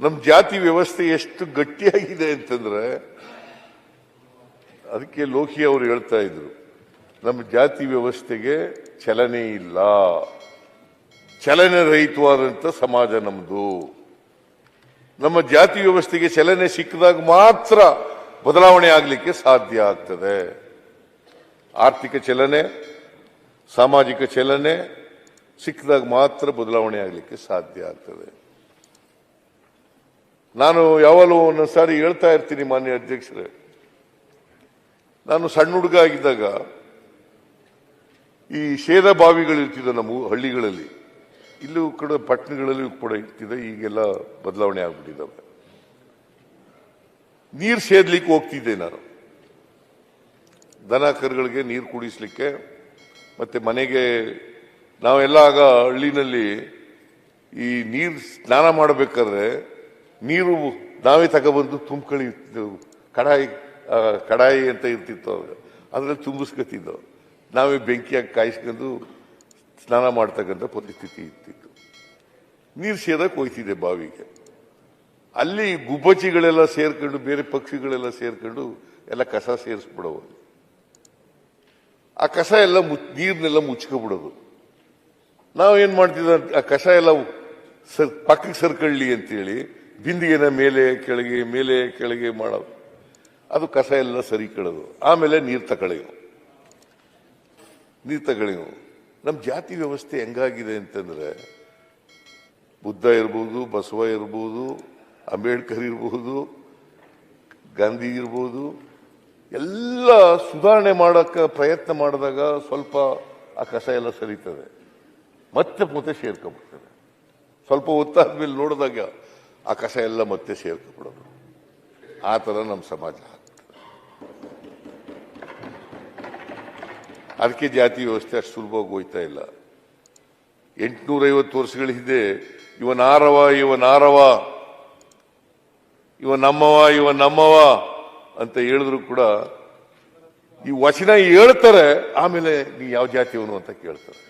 ನಮ್ಮ ಜಾತಿ ವ್ಯವಸ್ಥೆ ಎಷ್ಟು ಗಟ್ಟಿಯಾಗಿದೆ ಅಂತಂದ್ರೆ, ಅದಕ್ಕೆ ಲೋಕಿ ಅವರು ಹೇಳ್ತಾ ಇದ್ರು ನಮ್ಮ ಜಾತಿ ವ್ಯವಸ್ಥೆಗೆ ಚಲನೆ ಇಲ್ಲ. ಚಲನೆ ರಹಿತವಾದಂತ ಸಮಾಜ ನಮ್ಮದು ನಮ್ಮ ಜಾತಿ ವ್ಯವಸ್ಥೆಗೆ ಚಲನೆ ಸಿಕ್ಕಿದಾಗ ಮಾತ್ರ ಬದಲಾವಣೆ ಆಗಲಿಕ್ಕೆ ಸಾಧ್ಯ ಆಗ್ತದೆ. ಆರ್ಥಿಕ ಚಲನೆ, ಸಾಮಾಜಿಕ ಚಲನೆ ಸಿಕ್ಕಿದಾಗ ಮಾತ್ರ ಬದಲಾವಣೆ ಆಗಲಿಕ್ಕೆ ಸಾಧ್ಯ ಆಗ್ತದೆ. ನಾನು ಯಾವಾಗಲೂ ಒಂದೊಂದು ಸಾರಿ ಹೇಳ್ತಾ ಇರ್ತೀನಿ ಮಾನ್ಯ ಅಧ್ಯಕ್ಷರೇ. ನಾನು ಸಣ್ಣ ಹುಡುಗ ಆಗಿದ್ದಾಗ ಈ ಶೇದ ಬಾವಿಗಳಿರ್ತಿದ್ವು ನಮ್ಮ ಹಳ್ಳಿಗಳಲ್ಲಿ. ಇಲ್ಲೂ ಕೂಡ ಪಟ್ಟಣಗಳಲ್ಲಿ ಕೂಡ ಇರ್ತಿದೆ, ಈಗೆಲ್ಲ ಬದಲಾವಣೆ ಆಗ್ಬಿಟ್ಟಿದ್ದಾವೆ. ನೀರು ಸೇದ್ಲಿಕ್ಕೆ ಹೋಗ್ತಿದ್ದೆ ನಾನು. ದನ ಕರುಗಳಿಗೆ ನೀರು ಕುಡಿಸ್ಲಿಕ್ಕೆ, ಮತ್ತೆ ಮನೆಗೆ ನಾವೆಲ್ಲ ಆಗ ಹಳ್ಳಿನಲ್ಲಿ ಈ ನೀರು ಸ್ನಾನ ಮಾಡಬೇಕಾದ್ರೆ ನೀರು ನಾವೇ ತಗೊಬಂದು ತುಂಬ್ಕೊಳ್ಳಿ ಕಡಾಯಿ ಕಡಾಯಿ ಅಂತ ಇರ್ತಿತ್ತು ಅವಾಗ ಅದ್ರಲ್ಲಿ ತುಂಬಿಸ್ಕೊತಿದ್ದೋ. ನಾವೇ ಬೆಂಕಿಯಾಗಿ ಕಾಯಿಸ್ಕೊಂಡು ಸ್ನಾನ ಮಾಡ್ತಕ್ಕಂಥ ಪರಿಸ್ಥಿತಿ ಇರ್ತಿತ್ತು. ನೀರು ಸೇರಕ್ಕೆ ಹೋಯ್ತಿದೆ ಬಾವಿಗೆ. ಅಲ್ಲಿ ಗುಬ್ಬಚ್ಚಿಗಳೆಲ್ಲ ಸೇರ್ಕೊಂಡು, ಬೇರೆ ಪಕ್ಷಿಗಳೆಲ್ಲ ಸೇರ್ಕೊಂಡು ಎಲ್ಲ ಕಸ ಸೇರಿಸ್ಬಿಡೋವು ಆ ಕಸ ಎಲ್ಲ ಮುಚ್- ನೀರನ್ನೆಲ್ಲ ಮುಚ್ಕೊಬಿಡೋದು. ನಾವು ಏನ್ ಮಾಡ್ತಿದ್ದ ಆ ಕಸ ಎಲ್ಲ ಸರ್, ಪಕ್ಕಕ್ಕೆ ಸರ್ಕೊಳ್ಳಿ ಅಂತೇಳಿ ಬಿಂದಿಗೆನ ಮೇಲೆ ಕೆಳಗೆ ಮೇಲೆ ಕೆಳಗೆ ಮಾಡೋದು. ಅದು ಕಸ ಎಲ್ಲ ಸರಿ ಕೇಳೋದು ಆಮೇಲೆ ನೀರು ತಗೊಳ್ಳೆವು ನೀರು ತಗೊಳ್ಳೆವು ನಮ್ಮ ಜಾತಿ ವ್ಯವಸ್ಥೆ ಹೆಂಗಾಗಿದೆ ಅಂತಂದರೆ, ಬುದ್ಧ ಇರ್ಬೋದು, ಬಸವ ಇರ್ಬೋದು, ಅಂಬೇಡ್ಕರ್ ಇರ್ಬೋದು, ಗಾಂಧಿ ಇರ್ಬೋದು, ಎಲ್ಲ ಸುಧಾರಣೆ ಮಾಡೋಕ್ಕೆ ಪ್ರಯತ್ನ ಮಾಡಿದಾಗ ಸ್ವಲ್ಪ ಆ ಕಸ ಎಲ್ಲ ಸರಿತದೆ. ಮತ್ತೆ ಮತ್ತೆ ಸೇರ್ಕೊಂಡ್ಬಿಡ್ತದೆ. ಸ್ವಲ್ಪ ಹೊತ್ತಾದ್ಮೇಲೆ ನೋಡಿದಾಗ ಆ ಕಸ ಎಲ್ಲ ಮತ್ತೆ ಸೇರ್ಕೊಬಿಡೋದು. ಆ ಥರ ನಮ್ಮ ಸಮಾಜ ಅದಕ್ಕೆ ಜಾತಿ ವ್ಯವಸ್ಥೆ ಅಷ್ಟು ಸುಲಭವಾಗಿ ಹೋಯ್ತಾ ಇಲ್ಲ. ಎಂಟುನೂರೈವತ್ತು ವರ್ಷಗಳ ಹಿಂದೆ, ಇವ ನಾರವ ಇವ ನಾರವ, ಇವ ನಮ್ಮವ ಇವ ನಮ್ಮವ ಅಂತ ಹೇಳಿದ್ರು ಕೂಡ ಈ ವಚನ ಹೇಳ್ತಾರೆ, ಆಮೇಲೆ ನೀ ಯಾವ ಜಾತಿಯವನು ಅಂತ ಕೇಳ್ತಾರೆ.